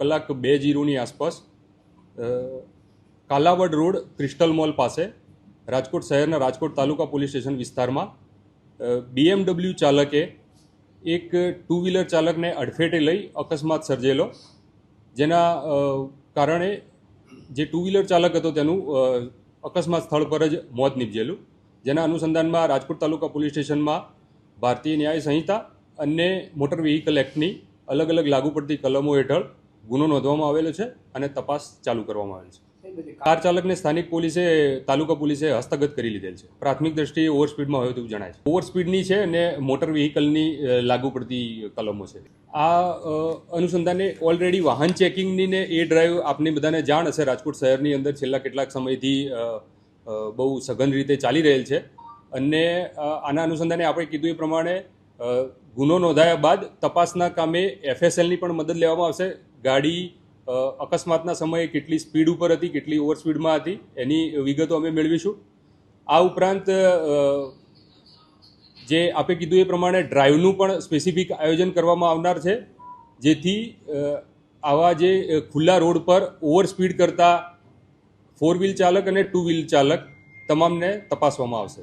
કલાક બે જીરોની આસપાસ કાલાવડ રોડ ક્રિસ્ટલ મોલ પાસે, રાજકોટ શહેરના રાજકોટ તાલુકા પોલીસ સ્ટેશન વિસ્તારમાં બીએમડબલ્યુ ચાલકે એક ટુ વ્હીલર ચાલકને અડફેટે લઈ અકસ્માત સર્જેલો. જેના કારણે જે ટુ વ્હીલર ચાલક હતો તેનું અકસ્માત સ્થળ પર જ મોત નીપજેલું. જેના અનુસંધાનમાં રાજકોટ તાલુકા પોલીસ સ્ટેશનમાં ભારતીય ન્યાય સંહિતા અને મોટર વ્હીકલ એક્ટની અલગ અલગ લાગુ પડતી કલમો હેઠળ ગુનો નોંધવામાં આવેલો છે અને તપાસ ચાલુ કરવામાં આવેલ છે. કાર ચાલકને સ્થાનિક પોલીસે તાલુકા પોલીસે હસ્તગત કરી લીધેલ છે. પ્રાથમિક દ્રષ્ટિએ ઓવર સ્પીડમાં હોય તેવું જણાય છે. ઓવર સ્પીડની છે અને મોટર વ્હીકલની લાગુ પડતી કલમો છે. આ અનુસંધાને ઓલરેડી વાહન ચેકિંગની ને એ ડ્રાઈવ આપને બધાને જાણ હશે. રાજકોટ શહેરની અંદર છેલ્લા કેટલાક સમયથી બહુ સઘન રીતે ચાલી રહેલ છે. અને આના અનુસંધાને આપણે કીધું એ પ્રમાણે ગુનો નોંધાયા બાદ તપાસના કામે એફએસએલની પણ મદદ લેવામાં આવશે. ગાડી અકસ્માતના સમયે કેટલી સ્પીડ ઉપર હતી, કેટલી ઓવર સ્પીડમાં હતી, એની વિગતો અમે મેળવીશું. આ ઉપરાંત જે આપે કીધું એ પ્રમાણે ડ્રાઈવનું પણ સ્પેસિફિક આયોજન કરવામાં આવનાર છે, જેથી આવા જે ખુલ્લા રોડ પર ઓવર સ્પીડ કરતા ફોર વ્હીલ ચાલક અને ટુ વ્હીલ ચાલક તમામને તપાસવામાં આવશે.